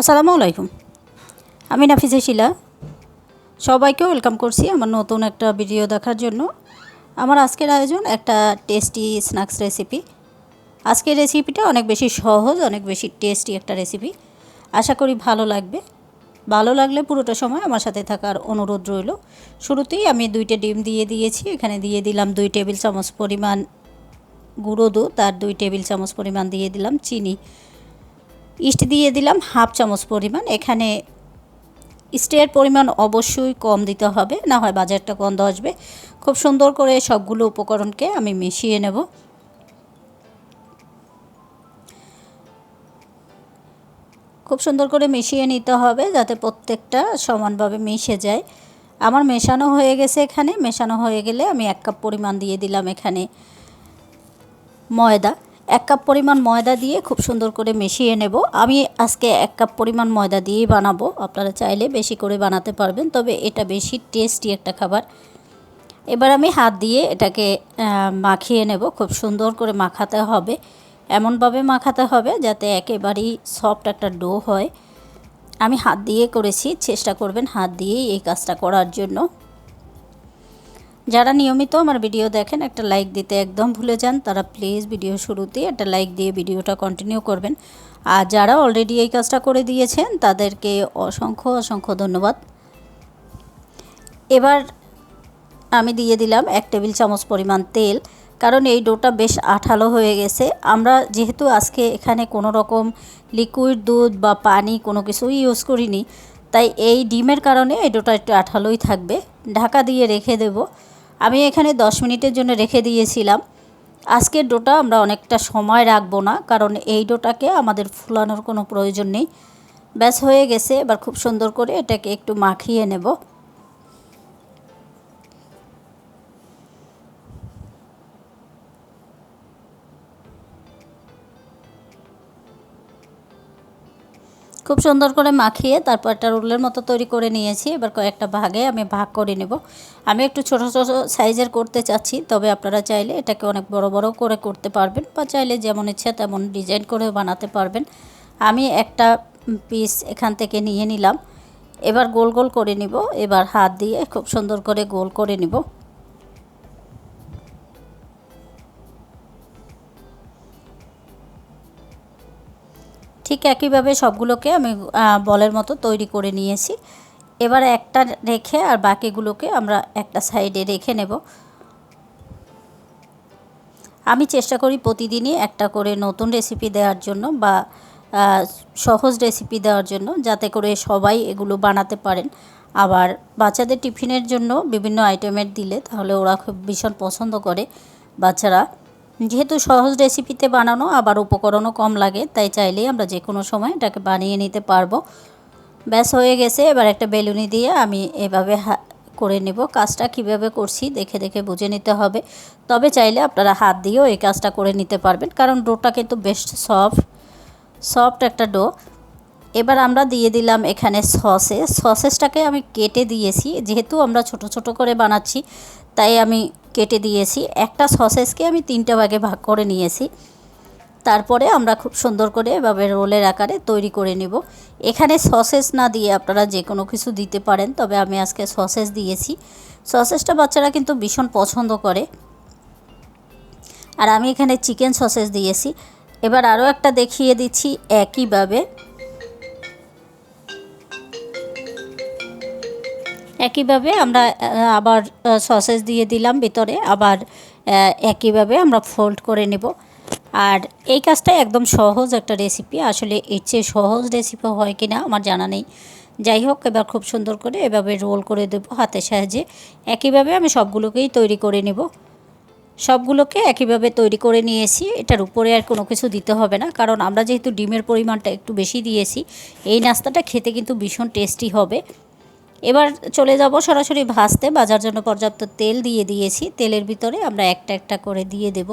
আসসালামু আলাইকুম। আমি নাফিসা শিলা সবাইকে ওয়েলকাম করছি আমার নতুন একটা ভিডিও দেখার জন্য। আমার আজকের আয়োজন একটা টেস্টি স্ন্যাক্স রেসিপি। আজকের রেসিপিটা অনেক বেশি সহজ, অনেক বেশি টেস্টি একটা রেসিপি। আশা করি ভালো লাগবে। ভালো লাগলে পুরোটা সময় আমার সাথে থাকার অনুরোধ রইল। শুরুতেই আমি দুইটা ডিম দিয়ে দিয়েছি। এখানে দিয়ে দিলাম দুই টেবিল চামচ পরিমাণ গুঁড়ো দুধ আর দুই টেবিল চামচ পরিমাণ দিয়ে দিলাম চিনি। ইস্ট দিয়ে দিলাম হাফ চামচ পরিমাণ। এখানে ইস্টের পরিমাণ অবশ্যই কম দিতে হবে, না হয় বাজারটা গন্ধ আসবে। খুব সুন্দর করে সবগুলো উপকরণকে আমি মিশিয়ে নেব। খুব সুন্দর করে মিশিয়ে নিতে হবে যাতে প্রত্যেকটা সমানভাবে মিশে যায়। আমার মেশানো হয়ে গেছে এখানে। মেশানো হয়ে গেলে আমি এক কাপ পরিমাণ দিয়ে দিলাম এখানে ময়দা। এক কাপ পরিমাণ ময়দা দিয়ে খুব সুন্দর করে মিশিয়ে নেব। আমি আজকে এক কাপ পরিমাণ ময়দা দিয়েই বানাবো। আপনারা চাইলে বেশি করে বানাতে পারবেন, তবে এটা বেশি টেস্টি একটা খাবার। এবার আমি হাত দিয়ে এটাকে মাখিয়ে নেব। খুব সুন্দর করে মাখাতে হবে। এমনভাবে মাখাতে হবে যাতে একেবারেই সফট একটা ডো হয়। আমি হাত দিয়ে করেছি। চেষ্টা করবেন হাত দিয়েই এই কাজটা করার জন্য। যারা নিয়মিত আমার ভিডিও দেখেন, একটা লাইক দিতে একদম ভুলে যান। তারা প্লিজ ভিডিও শুরুতে একটা লাইক দিয়ে ভিডিওটা কন্টিনিউ করবেন। আর যারা অলরেডি এই কাজটা করে দিয়েছেন, তাদেরকে অসংখ্য অসংখ্য ধন্যবাদ। এবার আমি দিয়ে দিলাম এক টেবিল চামচ পরিমাণ তেল, কারণ এই ডোটা বেশ আঠালো হয়ে গেছে। আমরা যেহেতু আজকে এখানে কোনো রকম লিকুইড দুধ বা পানি কোনো কিছুই ইউজ করিনি, তাই এই ডিমের কারণে এই ডোটা একটু আঠালোই থাকবে। ঢাকা দিয়ে রেখে দেবো। আমি এখানে 10 মিনিটের জন্য রেখে দিয়েছিলাম। আজকের ডোটা আমরা অনেকটা সময় রাখব না, কারণ এই ডোটাকে আমাদের ফুলানোর কোনো প্রয়োজন নেই। ব্যাস, হয়ে গেছে। এবার খুব সুন্দর করে এটাকে একটু মাখিয়ে নেব। খুব সুন্দর করে মাখিয়ে তারপর একটা রোলের মতো তৈরি করে নিয়েছি। এবার কয়েকটা ভাগে আমি ভাগ করে নেব। আমি একটু ছোট ছোট সাইজের করতে চাচ্ছি, তবে আপনারা চাইলে এটাকে অনেক বড় বড় করে করতে পারবেন বা চাইলে যেমন ইচ্ছা তেমন ডিজাইন করে বানাতে পারবেন। আমি একটা পিস এখান থেকে নিয়ে নিলাম। এবার গোল গোল করে নিব। এবার হাত দিয়ে খুব সুন্দর করে গোল করে নিব। ঠিক একইভাবে সবগুলোকে আমি বলের মতো তৈরি করে নিয়েছি। এবার একটা রেখে আর বাকিগুলোকে আমরা একটা সাইডে রেখে নেব। আমি চেষ্টা করি প্রতিদিনই একটা করে নতুন রেসিপি দেওয়ার জন্য বা সহজ রেসিপি দেওয়ার জন্য যাতে করে সবাই এগুলো বানাতে পারেন। আবার বাচ্চাদের টিফিনের জন্য বিভিন্ন আইটেমের দিলে তাহলে ওরা খুব ভীষণ পছন্দ করে। বাচ্চারা যেহেতু সহজ রেসিপিতে বানানো, আবার উপকরণও কম লাগে, তাই চাইলেই আমরা যে কোনো সময় এটাকে বানিয়ে নিতে পারব। ব্যাস, হয়ে গেছে। এবার একটা বেলুনি দিয়ে আমি এভাবে করে নেব। কাজটা কীভাবে করছি দেখে দেখে বুঝে নিতে হবে। তবে চাইলে আপনারা হাত দিয়েও এই কাজটা করে নিতে পারবেন, কারণ ডোটা কিন্তু বেশ সফট সফট একটা ডো। এবার আমরা দিয়ে দিলাম এখানে সসেস। সসেসটাকে আমি কেটে দিয়েছি। যেহেতু আমরা ছোট ছোট করে বানাচ্ছি, তাই আমি কেটে দিয়েছি। একটা সসেসকে আমি তিনটা ভাগে ভাগ করে নিয়েছি। তারপরে আমরা খুব সুন্দর করে এভাবে রোলের আকারে তৈরি করে নিব। এখানে সসেস না দিয়ে আপনারা যে কোনো কিছু দিতে পারেন, তবে আমি আজকে সসেস দিয়েছি। সসেসটা বাচ্চারা কিন্তু ভীষণ পছন্দ করে। আর আমি এখানে চিকেন সসেস দিয়েছি। এবার আরও একটা দেখিয়ে দিচ্ছি একইভাবে। একইভাবে আমরা আবার সসেস দিয়ে দিলাম ভিতরে, আবার একইভাবে আমরা ফোল্ড করে নেব। আর এই কাজটা একদম সহজ একটা রেসিপি। আসলে এর চেয়ে সহজ রেসিপি হয় কি না আমার জানা নেই। যাই হোক, এবার খুব সুন্দর করে এভাবে রোল করে দেব হাতের সাহায্যে। একইভাবে আমি সবগুলোকেই তৈরি করে নেব। সবগুলোকে একইভাবে তৈরি করে নিয়েছি। এটার উপরে আর কোনো কিছু দিতে হবে না, কারণ আমরা যেহেতু ডিমের পরিমাণটা একটু বেশি দিয়েছি, এই নাস্তাটা খেতে কিন্তু ভীষণ টেস্টি হবে। এবার চলে যাব সরাসরি ভাজতে। বাজার জন্য পর্যাপ্ত তেল দিয়ে দিয়েছি। তেলের ভিতরে আমরা একটা একটা করে দিয়ে দেব।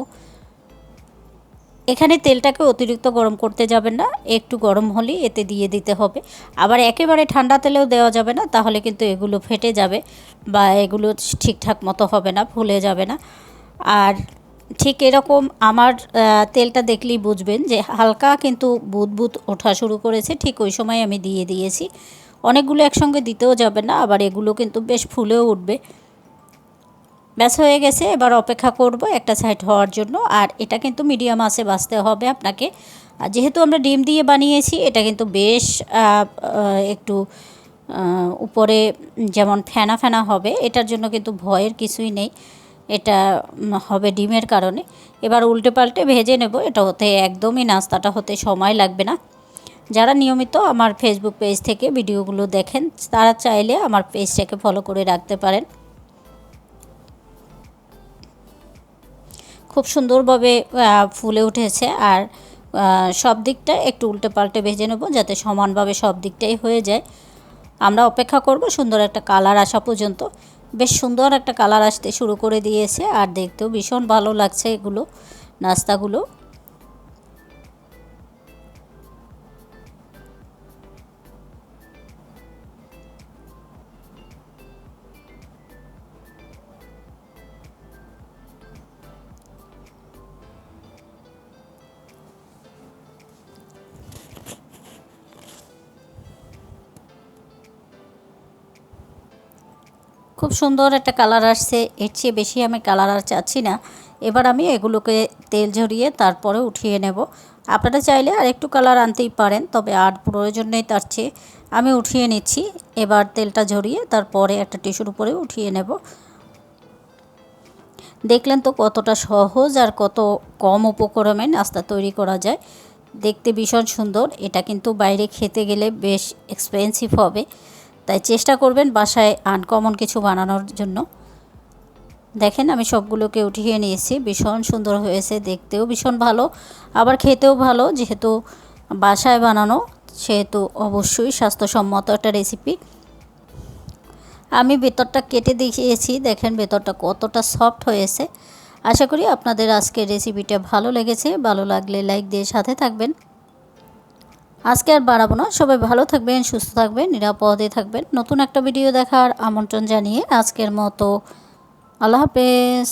এখানে তেলটাকে অতিরিক্ত গরম করতে যাবেন না। একটু গরম হলেই এতে দিয়ে দিতে হবে। আবার একেবারে ঠান্ডা তেলেও দেওয়া যাবে না, তাহলে কিন্তু এগুলো ফেটে যাবে বা এগুলো ঠিকঠাক মতো হবে না, ফুলে যাবে না। আর ঠিক এরকম আমার তেলটা দেখলেই বুঝবেন যে হালকা কিন্তু বুদবুদ ওঠা শুরু করেছে। ঠিক ওই সময় আমি দিয়ে দিয়েছি। অনেকগুলো একসঙ্গে দিতেও যাবে না, আবার এগুলো কিন্তু বেশ ফুলেও উঠবে। ব্যাস হয়ে গেছে, এবার অপেক্ষা করব একটা সাইড হওয়ার জন্য, আর এটা কিন্তু মিডিয়াম আসে বাঁচতে হবে আপনাকে। আর যেহেতু আমরা ডিম দিয়ে বানিয়েছি, এটা কিন্তু বেশ একটু উপরে যেমন ফেনা ফেনা হবে, এটার জন্য কিন্তু ভয়ের কিছুই নেই। এটা হবে ডিমের কারণে। এবার উল্টে পাল্টে ভেজে নেব, এটা হতে একদমই নাস্তাটা হতে সময় লাগবে না। যারা নিয়মিত আমার ফেসবুক পেজ থেকে ভিডিওগুলো দেখেন, তারা চাইলে আমার পেজটাকে ফলো করে রাখতে পারেন। খুব সুন্দরভাবে ফুলে উঠেছে আর সব দিকটা একটু উল্টে পাল্টে ভেজে নেব যাতে সমানভাবে সব দিকটাই হয়ে যায়। আমরা অপেক্ষা করব সুন্দর একটা কালার আসা পর্যন্ত। বেশ সুন্দর একটা কালার আসতে শুরু করে দিয়েছে আর দেখতেও ভীষণ ভালো লাগছে এগুলো, নাস্তাগুলো। খুব সুন্দর একটা কালার আসছে। এর চেয়ে বেশি আমি কালার আর চাচ্ছি না। এবার আমি এগুলোকে তেল ঝরিয়ে তারপরে উঠিয়ে নেব। আপনারা চাইলে আর একটু কালার আনতেই পারেন, তবে আর প্রয়োজন নেই তার চেয়ে। আমি উঠিয়ে নিচ্ছি। এবার তেলটা ঝরিয়ে তারপরে একটা টিস্যুর উপরে উঠিয়ে নেব। দেখলেন তো কতটা সহজ আর কত কম উপকরণে নাস্তা তৈরি করা যায়। দেখতে ভীষণ সুন্দর। এটা কিন্তু বাইরে খেতে গেলে বেশ এক্সপেন্সিভ হবে। তাই চেষ্টা করবেন বাসায় আনকমন কিছু বানানোর জন্য। দেখেন আমি সবগুলোকে উঠিয়ে নিয়েছি। ভীষণ সুন্দর হয়েছে, দেখতেও ভীষণ ভালো, আবার খেতেও ভালো। যেহেতু বাসায় বানানো, সেহেতু অবশ্যই স্বাস্থ্যসম্মত একটা রেসিপি আমি ভেতরটা কেটে দেখিয়েছি। দেখেন ভেতরটা কতটা সফট হয়েছে। আশা করি আপনাদের আজকের রেসিপিটা ভালো লেগেছে। ভালো লাগলে লাইক দিয়ে সাথে থাকবেন। আজকে আর বাড়াবো না। সবাই ভালো থাকবেন, সুস্থ থাকবেন, নিরাপদে থাকবেন। নতুন একটা ভিডিও দেখার আমন্ত্রণ জানিয়ে আজকের মতো। আল্লাহ হাফেজ।